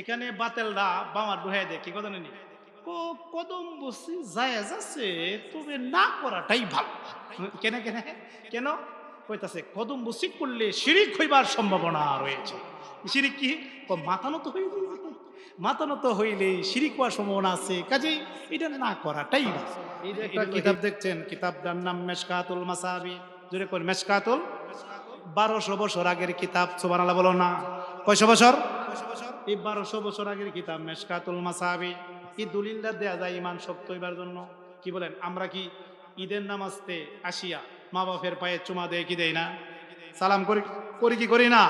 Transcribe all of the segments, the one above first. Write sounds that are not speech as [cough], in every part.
এখানে বাতেলরা বামার ডুহাই দেয় কি কথা নেই কদম বসি জায়েজ আছে তবে না করাটাই ভালো। কেন কেন কেন? কইতাছে কদম বসি করলে শিরিক হইবার সম্ভাবনা রয়েছে। শিরিক কি? ও মাতানো তো হইলে মাতানো তো হইলে শিরিক হওয়ার সম্ভাবনা আছে। কাজেই এটা না করাটাই ভালো। এই যে একটা কিতাব দেখছেন কিতাবটার নাম মেশকাতুল মাসাবি। জোরে কোন মেশকাতুল? বারোশো বছর আগের কিতাব সোবান আল্লাহ বলো না। কয়শো বছর? এই বারোশো বছর আগের কিতাব, মেশকাতুল মাসাবি। এই দলিলটা দেয়া যায় ইমান শক্ত হইবার জন্য। কি বলেন? আমরা কি ঈদের নামাজতে আসিয়া মা বাপের পায়ে চুমা দেয় কি দেয় না? সালাম করি করি কি করি না?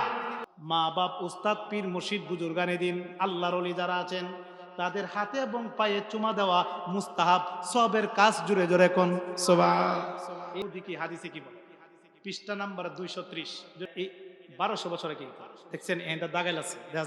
মা বাপ, উস্তাদ, পীর, মুর্শিদ, বুজুর্গানে দিন আল্লাহর অলি যারা আছেন, তাদের হাতে এবং পায়ে চুমা দেওয়া মুস্তাহাব, সবের কাজ জুড়ে জুড়ে কোন? দিকে হাদিসে কি বলে? পৃষ্ঠা নাম্বার দুইশো ত্রিশ। এই বারোশো বছরে কি দেখছেন এটা দাগাইল আছে দেখা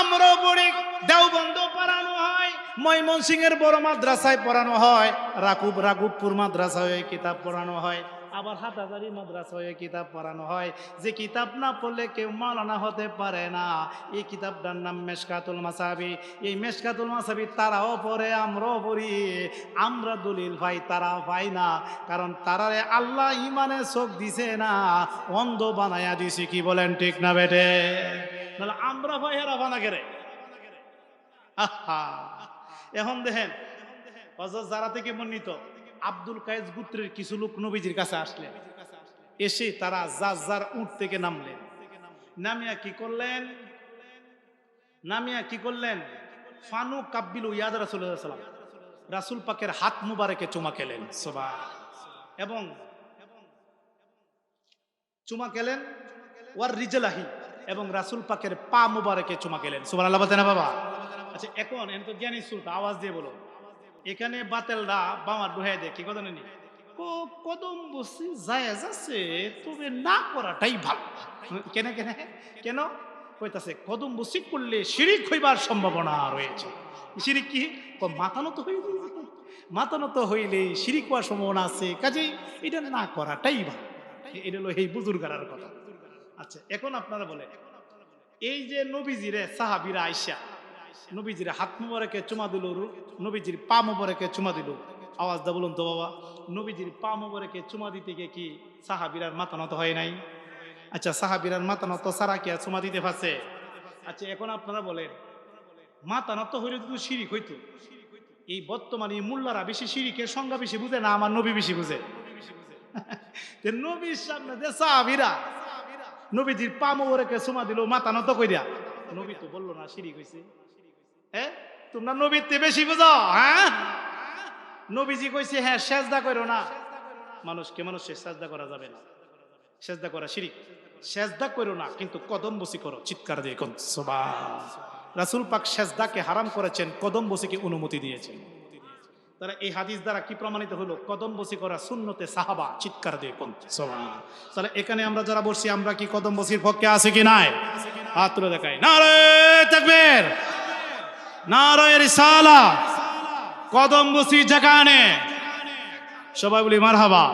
আমরাও পড়ি দেওবন্দ পড়ানো হয় ময়মনসিং এর বড় মাদ্রাসায় পড়ানো হয়, রাকুব মাদ্রাসায় এই কিতাব পড়ানো হয়, আবার মাদ্রাসায় এই কিতাব পড়ানো হয়। যে কিতাব না পড়লে কেউ মালানা হতে পারে না। এই কিতাবটার নাম মেশকাতুল মাসাবি। এই মেশকাতুল মাসাবি তারাও পড়ে, আমরাও পড়ি। আমরা দলিল ভাই, তারা পাই না। কারণ তারারে আল্লাহ ইমানে চোখ দিছে না। অন্ধ বানায়া দিছে, কি বলেন ঠিক না বেটে নাহলে আমরা ভাই এরা বানা গেরে। এখন দেখেন, হযরত যারা থেকে মন্নিত, আব্দুল কায়েস গুত্রের কিছু লোক নবীজির কাছে আসলেন। এসে তারা যার যার উঠ থেকে নামলেন। নামিয়া কি করলেন? নামিয়া কি করলেন? ফানু কাব্বিল ইয়াদ রাসুল্লাহ সাল্লাম রাসুল পাকের হাত মুবারকে চুমা খেলেন। সবা এবং চুমা খেলেন। ওয়ার রিজলাহি। এবং রাসুল পাকের পা মুবারকে চুমা খেলেন। সুবান আল্লাহ না বাবা? আচ্ছা এখন এন তো জ্ঞানী সুলতা আওয়াজ দিয়ে বলো এখানে বাতেলরা বামার ডুহাই দেয় কি কথা নেই কদম বসি জায়েজ আছে, তবে না করাটাই ভালো। কেন কেন কেন? কইতাছে, কদম বসি করলে শিরিক হইবার সম্ভাবনা রয়েছে। শিরিক কি? ও মাতানো তো হইলে মাতানো তো হইলে শিরিক হওয়ার সম্ভাবনা আছে। কাজেই এটা না করাটাই ভালো। এটা হলো এই বুজুর্গার কথা। আচ্ছা এখন আপনারা বলেন, এই যে নবীজিরে সাহাবিরা আইসা, নবীজির হাত মোবারকে চুমা দিল, নবীজির পা মোবারকে চুমা দিল। আওয়াজ দা বলুন তো বাবা, নবীজির পা মোবারকে চুমা দিতে গিয়ে কি সাহাবিরার মাথা নত হয় নাই? আচ্ছা সাহাবিরার মাথা নত সারা কি চুমা দিতে পারছে? আচ্ছা এখন আপনারা বলেন, মাথা নত হইলে তো শিরিক হইতো। এই বর্তমানে মোল্লারা বেশি শিরিকের সংজ্ঞা বেশি বুঝে না, আমার নবী বেশি বুঝে। [laughs] নবীর সামনে যে সাহাবিরা নবীজির পা মোবারকে চুমা দিল মাথা নত কই দিয়া নবী তো বলল না শিরিক কইছে হ্যাঁ তোমরা নবীর তে বেশি বুঝো হ্যাঁ? নবীজি কইছে হ্যাঁ সেজদা করো না। মানুষকে মানুষের সেজদা করা যাবে না। সেজদা করা শিরিক সেজদা করো না কিন্তু কদম বসি করো চিৎকার দিয়ে কোন রাসুল পাক সেজদাকে হারাম করেছেন কদম বসিকে অনুমতি দিয়েছেন। তারা এই হাদিস দ্বারা কি প্রমাণিত হলো? কদম বসি করা শূন্যতে সাহাবা, চিৎকার দিয়ে তাহলে এখানে আমরা যারা বসছি, আমরা কি কদম বসির পক্ষে আছে কি নাই? হাত তুলে দেখাই। না রে তাকবীর! নারায়ের সালা কদম বসি যেখানে। সবাই বলি মারহাবা।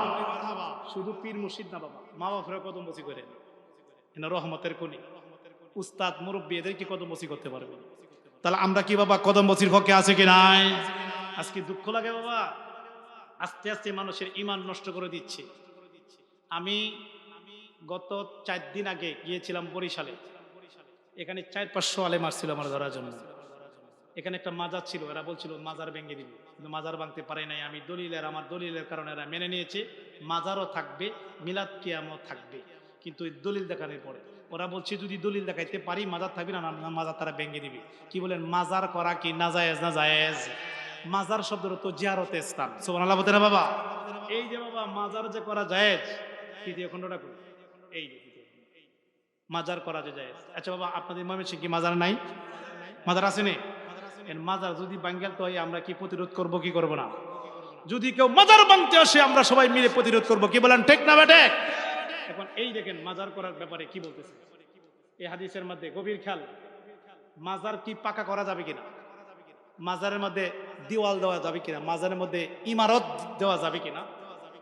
শুধু পীর মুর্শিদ না বাবা মা বাপরা কদম বসি করে। এনা রহমতের কোনি উস্তাদ, মুরব্বী এদের কি কদম বসি করতে পারবে। তাহলে আমরা কি বাবা কদম বসির পক্ষে আছে কি নাই? আজকে দুঃখ লাগে বাবা। আস্তে আস্তে মানুষের ইমান নষ্ট করে দিচ্ছে। আমি গত চার দিন আগে গিয়েছিলাম বরিশালে। এখানে চার পাঁচশো আলেম আসছিল আমার ধরার জন্য। এখানে একটা মাজার ছিল, এরা বলছিল মাজার ভেঙে দিবে। কিন্তু মাজার ভাঙতে পারে নাই। আমি দলিলের আমার দলিলের কারণে এরা মেনে নিয়েছে। মাজারও থাকবে, মিলাদ কিয়ামও থাকবে। কিন্তু এই দলিল দেখানোর পরে ওরা বলছে, যদি দলিল দেখাইতে পারি, মাজার থাকবে না, মাজার তারা ভেঙে দিবে। কি বলেন, মাজার করা কি না জায়েজ না জায়েজ? মাজার শব্দের তো জিয়ারতে স্থান। সোমান আল্লাহ না বাবা? এই যে বাবা, মাজার যে করা যায় তৃতীয় খণ্ডটা এই। মাজার করা যে যায় আচ্ছা বাবা, আপনাদের ময়মনসিংহ কি মাজার নাই? মাজার আসেনি মাজার যদি বাঙ্গাল তো আমরা কি প্রতিরোধ করব, কি করব না? যদি কেউ মাজার ভাঙতে আসে, আমরা সবাই মিলে প্রতিরোধ করব, কি বলেন ঠিক না বেটে এখন এই দেখেন, মাজার করার ব্যাপারে কি বলতেছে? এই হাদিসের মধ্যে গভীর খেয়াল। মাজার কি পাকা করা যাবে কিনা? মাজারের মধ্যে দেওয়াল দেওয়া যাবে কিনা, মাজারের মধ্যে ইমারত দেওয়া যাবে কিনা।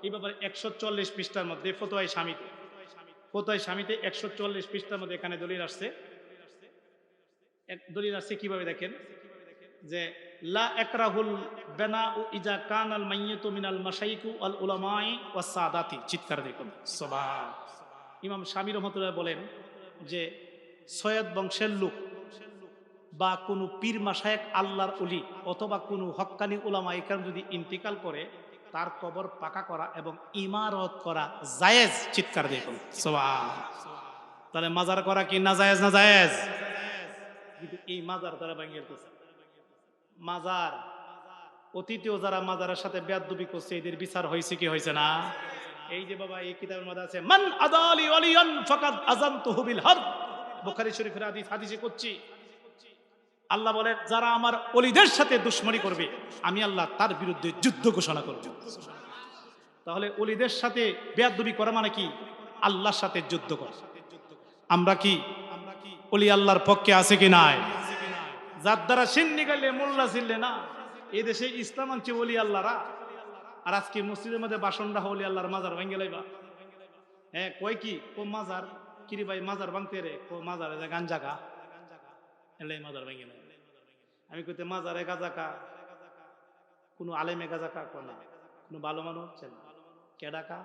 এই ব্যাপারে একশো চল্লিশ পৃষ্ঠার মধ্যে ফতোয়াই স্বামীতে। ফতোয়াই স্বামীতে একশো চল্লিশ পৃষ্ঠার মধ্যে এখানে দলিল আসছে। দলিল আসছে কীভাবে দেখেন? যে, লা একরাহুল বেনা ও ইজা কান আল মাইয়িতু মিনাল মাশাইকু আল উলামাই ওয়াস সাদাতি। চিৎকার দেখুন। সুবহান ইমাম স্বামী রহমতুল্লাহ বলেন যে, সৈয়দ বংশের লোক বা কোনো পীর মাসায়েক আল্লাহর উলি অথবা কোনো হক্কানি উলামা ইকরাম যদি ইন্তিকাল করে, তার কবর পাকা করা এবং ইমারত করা জায়েজ চিৎকার দেখুন তাহলে মাজার করা কি না জায়েজ না জায়েজ? কিন্তু এই মাজার তারা ভেঙে গেছে মাজার, অতীতেও যারা মাজারের সাথে বেয়াদবি করছে, এদের বিচার হয়েছে কি হয়েছে না? এই যে বাবা, এই কিতাবের মধ্যে আছে, মান আদালি ওয়ালিয়ান ফাকাদ আযানতুহু বিল হারব। বুখারী শরীফের হাদিস, হাদিসে করছি। আল্লাহ বলেন, যারা আমার অলিদের সাথে দুশ্মনী করবে, আমি আল্লাহ তার বিরুদ্ধে যুদ্ধ ঘোষণা করব। তাহলে অলিদের সাথে বেয়াদবি করা মানে কি? আল্লাহর সাথে যুদ্ধ করা। আমরা কি অলি আল্লাহর পক্ষে আছে কি নাই? যার দ্বারা সিন্নি গাইলে মোল্লা ছিললে না? এই দেশে ইসলাম আনছে অলি আল্লাহরা। আর আজকে মসজিদের মধ্যে বাসনটা অলি আল্লাহর মাজার ভেঙে লাইবা। হ্যাঁ কয় কি? কো মাজার? কিরি ভাই, মাজার ভাঙতে রে? কো মাজার যে গান জাগা মাজার ভেঙে লাই আমি কইতে, মাজারে গাজাকা কোনো আলেমে গাজাকা কোনা কোনো ভালো মানুষ চেন কেডাকা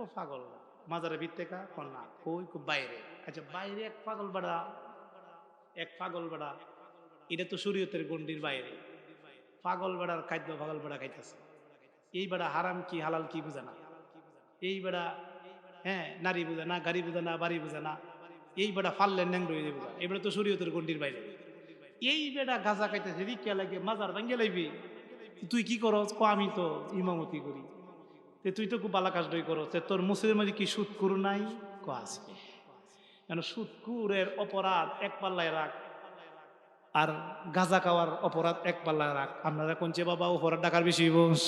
ও পাগল মাজারে ভিত্তেকা কন্যা কই খুব বাইরে। আচ্ছা বাইরে এক পাগল বাড়া, এক পাগল বেড়া, এটা তো শরীয়তের গন্ডির বাইরে। পাগল বেড়ার খাদ্য পাগল বেড়া খাইতেছে। এই বেড়া হারাম কি, হালাল কি বুঝে না। এই বেড়া হ্যাঁ নারী বুঝে না, গাড়ি বুঝে না, বাড়ি বুঝে না এই বেড়া ফাললে ন্যাংড হয়ে যাবে এই তো শরীয়তের গন্ডির বাইরে। এই বেড়া গাজা খাইতেছে রিক্কা লাগে, মাজার ভাঙ্গে লাইবি। তুই কি করস? ক, আমি তো ইমামতি করি। তে তুই তো খুব বালা কাজ ডই করস তোর মুসলিমের মাঝে কি সুদ করু নাই? ক আসবে কেন সুদকুরের অপরাধ এক পাল্লায় রাখ। আর গাঁজা খাওয়ার অপরাধ এক পাল্লায় রাখ। আপনারা কোনছে বাবা অপরাধ ডাকার বেশি বস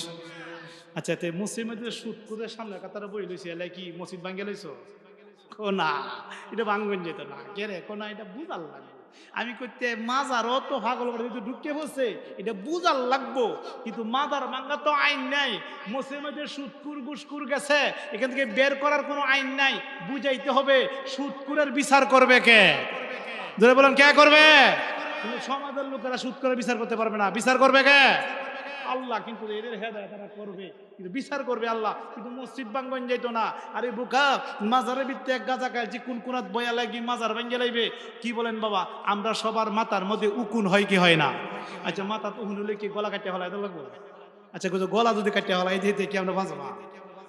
আচ্ছা তে মুসলিমের সুদকুরের সামনে কাতারা বই লইছে, এলাই কি মসজিদ ভাঙ্গে লইছ? কোনা এটা ভাঙ্গন যেত না। কেরে কোনা এটা বুঝাল লাগবে। আমি করতে মাজারও তো পাগল করে কিন্তু ঢুকে বসে, এটা বুঝাল লাগবো। কিন্তু মাজার ভাঙ্গা তো আইন নাই। মুসলিমের সুদকুর গুসকুর গেছে। এখান থেকে বের করার কোনো আইন নাই। বুঝাইতে হবে সুদকুরের বিচার করবে কে? ধরে বলেন, কে করবে? সমাজের লোকেরা সুদ করে বিচার করতে পারবে না। বিচার করবে কে? আল্লাহ কিন্তু এদের হেদায় তারা করবে, কিন্তু বিচার করবে আল্লাহ। কিন্তু মসজিদ বাঙ্গন যাইতো না। আরে বুকা, মাজারে ভিত্তি এক গাঁজা খায় যে কোন কোনাত বয়া লাগি মাজার ভাঙ্গে লাইবে। কি বলেন বাবা, আমরা সবার মাথার মধ্যে উকুন হয় কি হয় না? আচ্ছা মাথা উকুন হলে কি গলা কাটিয়া হলাই তো লাগবো? আচ্ছা গলা যদি কাটিয়া হলাই দিয়ে কি আমরা বাঁচবো?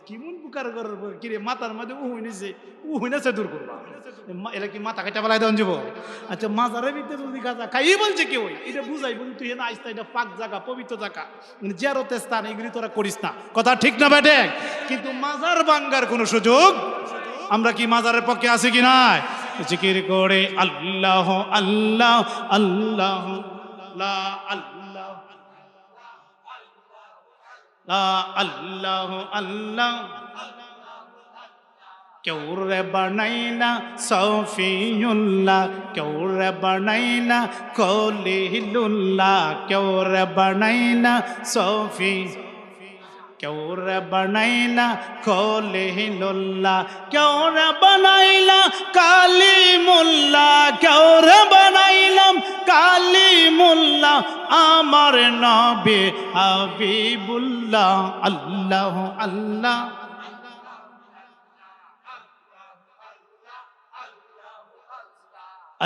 কেমন বুকার করার পর কি রে, মাথার মধ্যে উহুই নিছে উহুই নেছে দূর করবা। এলা কি মাথা কাটা ফেলাই দেন আচ্ছা মাজারের ভিতরে যদি গাজা খাই বলছে কেউ এটা বুঝাই বলি, তুই না আইস্তা এটা পাক জায়গা, পবিত্র জায়গা। মানে জিয়ারতে স্থান, এগুলি তোরা করিস না। কথা ঠিক না বেটে কিন্তু মাজার বাঙ্গার কোনো সুযোগ? আমরা কি মাজারের পক্ষে আছি কি নাই? জিকির করে আল্লাহ আল্লাহ আল্লাহ আল্লাহ। আল্লাহ আল্লাহ কেউ রে বানাইনা সফিউল্লাহ কেউ রে বানাইনা কলিলুল্লাহ কেউ রে বানাইনা সফি কেউ রে বানাইলা কলিলুল্লাহ কেউ রে বানাইলা কালিমুল্লাহ কেউ রে বানাইলাম কালিমুল্লাহ আমার নবী হাবিবুল্লাহ আল্লাহ আল্লাহ।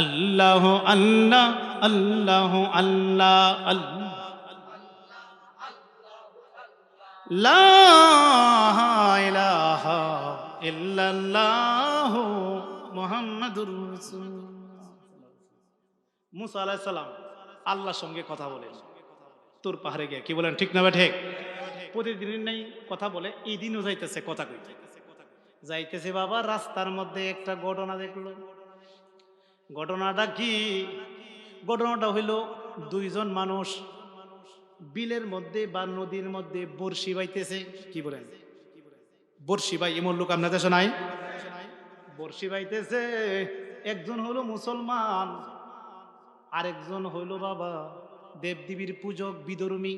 আল্লাহ আল্লাহ আল্লাহ আল্লাহ আল্লাহ। মুসা আলাইহিস সালাম। আল্লাহর সঙ্গে কথা বলেন তোর পাহাড়ে গিয়ে, কি বলেন, ঠিক না ঠিক? প্রতিদিন নেই, কথা বলে, এই দিনও যাইতেছে, কথা কইতে। যাইতেছে বাবা, রাস্তার মধ্যে একটা ঘটনা দেখল। ঘটনাটা কি? ঘটনাটা হইল, দুইজন মানুষ বিলের মধ্যে বা নদীর মধ্যে বড়শি বাইতেছে, কি বলেন? বড়শি ভাই এমন লোক আপনাদের শোনাই বড়শি বাইতেছে, একজন হলো মুসলমান। আরেকজন হইল বাবা দেবদেবীর পূজক বিদর্মী।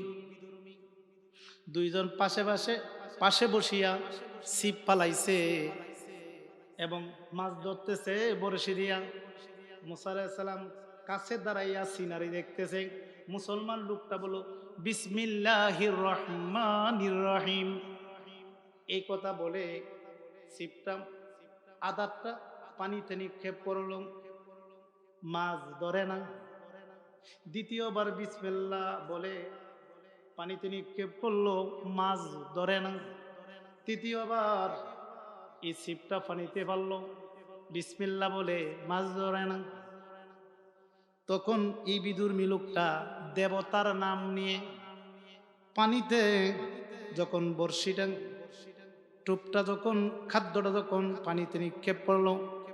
দুইজন পাশে পাশে পাশে বসিয়া ছিপ পালাইছে এবং মাছ ধরতেছে বরশি দিয়া মুসা সালাম কাছে দাঁড়াইয়া সিনারি দেখতেছে। মুসলমান লোকটা বলো বিসমিল্লাহির রহমানির রহিম। এই কথা বলে ছিপটা আদারটা পানিতে নিক্ষেপ করল। মাছ ধরে না। দ্বিতীয়বার বিসমিল্লাহ বলে পানিতে নিক্ষেপ করল মাছ ধরে না। তৃতীয়বার এই ছিপটা পানিতে পারল বিসমিল্লা বলে মাছ ধরে না। তখন এই বিদুর মিলুকটা দেবতার নাম নিয়ে পানিতে যখন বর্ষিটা টুপটা যখন, খাদ্যটা যখন পানিতে নিক্ষেপ করল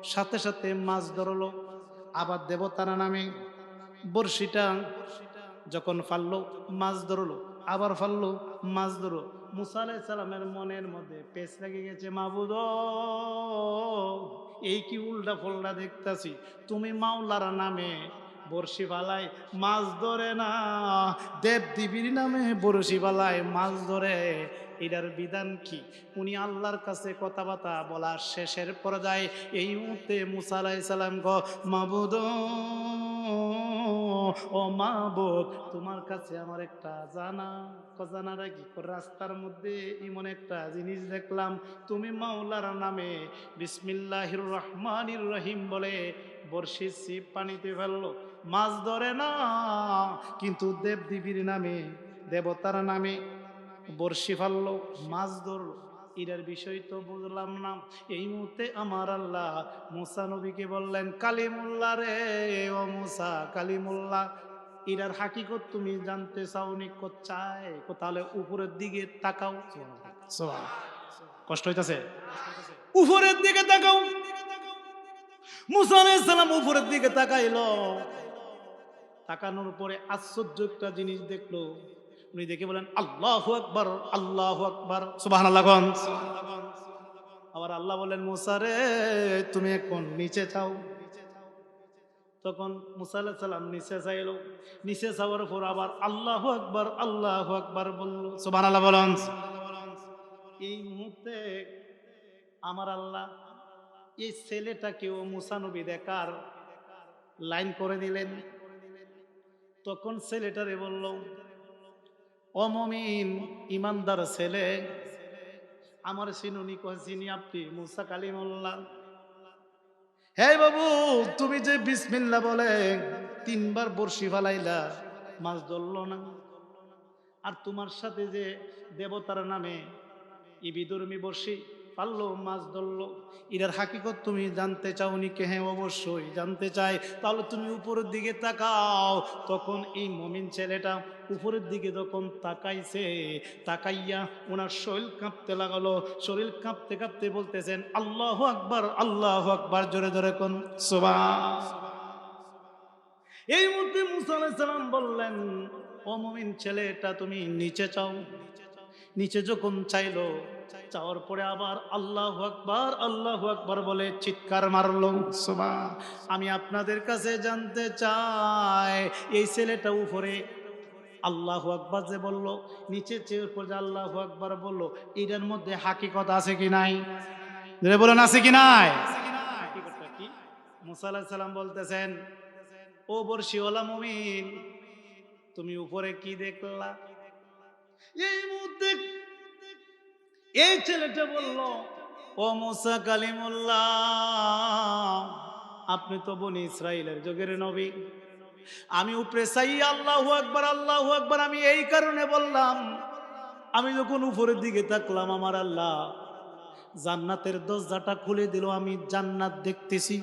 সাথে সাথে মাছ ধরলো। আবার দেবতারা নামে বর্ষিটা যখন ফাললো, মাছ ধরলো, আবার ফাললো, মাছ ধরো মুসা সালামের মনের মধ্যে পেস লেগে গেছে, মাবুদ, এই কি উল্টা ফল্টা দেখতাছি? তুমি মাওলার নামে বর্ষি ফালায় মাছ ধরে না, দেব দেবীর নামে বর্ষি ফালায় মাছ ধরে। এটার বিধান কি? উনি আল্লাহর কাছে কথাবার্তা বলার শেষের পর্যায়ে এই মুহূর্তে মুসা আলাই সালাম গ মাবুদ, ও মাবুদ, তোমার কাছে আমার একটা জানা জানারা কি রাস্তার মধ্যে এমন একটা জিনিস দেখলাম, তুমি মাওলার নামে বিসমিল্লাহির রহমানির রহিম বলে বর্ষি ছিপ পানিতে ফেলল। মাছ ধরে না, কিন্তু দেব দেবীর নামে, দেবতার নামে বর্ষি ফাললো, মাছ ধরলো। এটার বিষয় তো বুঝলাম না। এই মুহূর্তে আমার আল্লাহ মুসা নবীকে বললেন কালিমুল্লা রে, ও মুসা কালিমুল্লা ইরার হাকিকত তুমি জানতে চাও চাওনি চায় তাহলে উপরের দিকে তাকাও। কষ্ট হইতাছে? উপরের দিকে তাকাও। মুসা সালাম উপরের দিকে তাকাইলো। তাকানোর পরে আশ্চর্য একটা জিনিস দেখল। উনি দেখে বলেন, আল্লাহ আকবর আল্লাহ আকবর। সুবাহ আবার আল্লাহ বলেন মুসারে তুমি এখন নিচে চাও তখন মুসা আলাহ সাল্লাম নিচে চাইলো নিচে চাওয়ার পর আবার আল্লাহ আকবর আল্লাহ আকবর বলল। সুবাহ আল্লাহ বলেন। এই মুহূর্তে আমার আল্লাহ এই ছেলেটাকেও মুসানবী দেখার লাইন করে দিলেন। তখন ছেলেটারে বলল অমমিন ইমানদার ছেলে। আমার সিনুনি চিনি আপনি, মুসা কালিমুল্লাহ। হে বাবু, তুমি যে বিসমিল্লা বলে তিনবার বর্ষি ফালাইলা, মাছ ধরল না? আর তোমার সাথে যে দেবতার নামে ইবিদুর্মি বর্ষি পারল, মাছ ধরলো। এটার হাকিকত তুমি জানতে চাওনি কে? হ্যাঁ অবশ্যই জানতে চাই। তাহলে তুমি উপরের দিকে তাকাও। তখন এই মমিন ছেলেটা উপরের দিকে যখন তাকাইছে, তাকাইয়া ওনার শরীর কাঁপতে লাগালো। শরীর কাঁপতে কাঁপতে বলতেছেন, আল্লাহ আকবার আল্লাহ আকবার। জোরে জোরে কোন এই মুহূর্তে মুসা আলাইহিস সালাম বললেন, ও মমিন ছেলেটা তুমি নিচে চাও। নিচে যখন চাইলো চাওয়ার পরে আবার আল্লাহ আকবার আল্লাহ আকবার বলে চিৎকার মারল। সোমা আমি আপনাদের কাছে জানতে চাই, এই ছেলেটা উপরে আল্লাহ আকবার যে বলল, নিচে চেয়ে উপর আল্লাহ আকবার বলল, এটার মধ্যে হাকিকত আছে কি নাই? বলুন, আছে কি নাই? হাকিকতটা কি? মুসা আলাইহিস বলতেছেন, ও বর্ষিওয়ালা মমিন, তুমি উপরে কি দেখলা? এই মুহূর্তে এই ছেলেটা বলল, ও মুসা কালিমুল্লাহ, আপনি তো বনি ইসরায়েলের যোগের নবী। আমি উপরে চাই, আল্লাহ আকবার আল্লাহ আকবার। আমি এই কারণে বললাম, আমি যখন উপরের দিকে তাকলাম, আমার আল্লাহ জান্নাতের দরজাটা খুলে দিল। আমি জান্নাত দেখতেছি।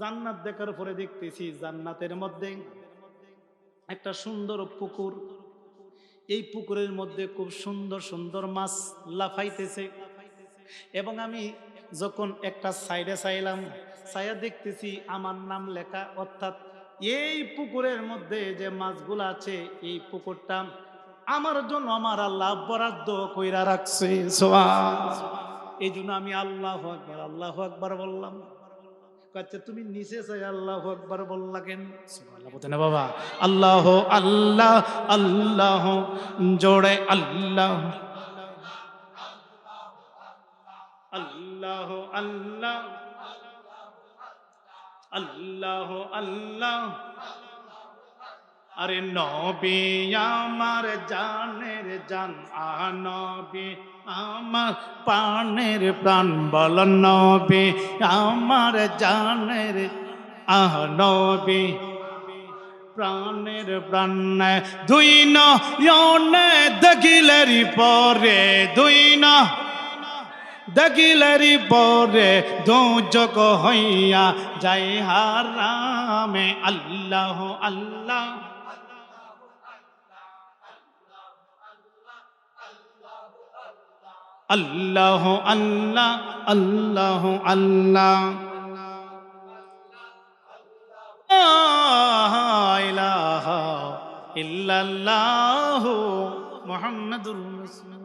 জান্নাত দেখার পরে দেখতেছি জান্নাতের মধ্যে একটা সুন্দর পুকুর। এই পুকুরের মধ্যে খুব সুন্দর সুন্দর মাছ লাফাইতেছে। এবং আমি যখন একটা সাইডে চাইলাম সাইয়া দেখতেছি আমার নাম লেখা, অর্থাৎ এই পুকুরের মধ্যে যে মাছগুলো আছে, এই পুকুরটা আমার জন্য আমার আল্লাহ বরাদ্দ কইরা রাখছে। এই জন্য আমি আল্লাহ আকবার আল্লাহ আকবার বললাম। আচ্ছা তুমি নিচে চাই আল্লাহ একবার বললা কেন? না বাবা। আল্লাহ আল্লাহ আল্লাহ জোড়ে আল্লাহ। আল্লাহ আল্লাহ। আল্লাহ আল্লাহ। আরে নবী, আমার জানের জান আ নবী, আমার প্রাণের প্রাণ, বল নবী, আমার জানের, আহ নবী, প্রাণের প্রাণ। দুই নয়নে দেখিলেরি পরে, দুই না দেখিলেরি পরে দুজক হইয়া যাই হারামে। আল্লাহ আল্লাহ। আল্লাহ আল্লাহ আল্লাহ আল্লাহ ইহ মুহাম্মাদুর রাসূল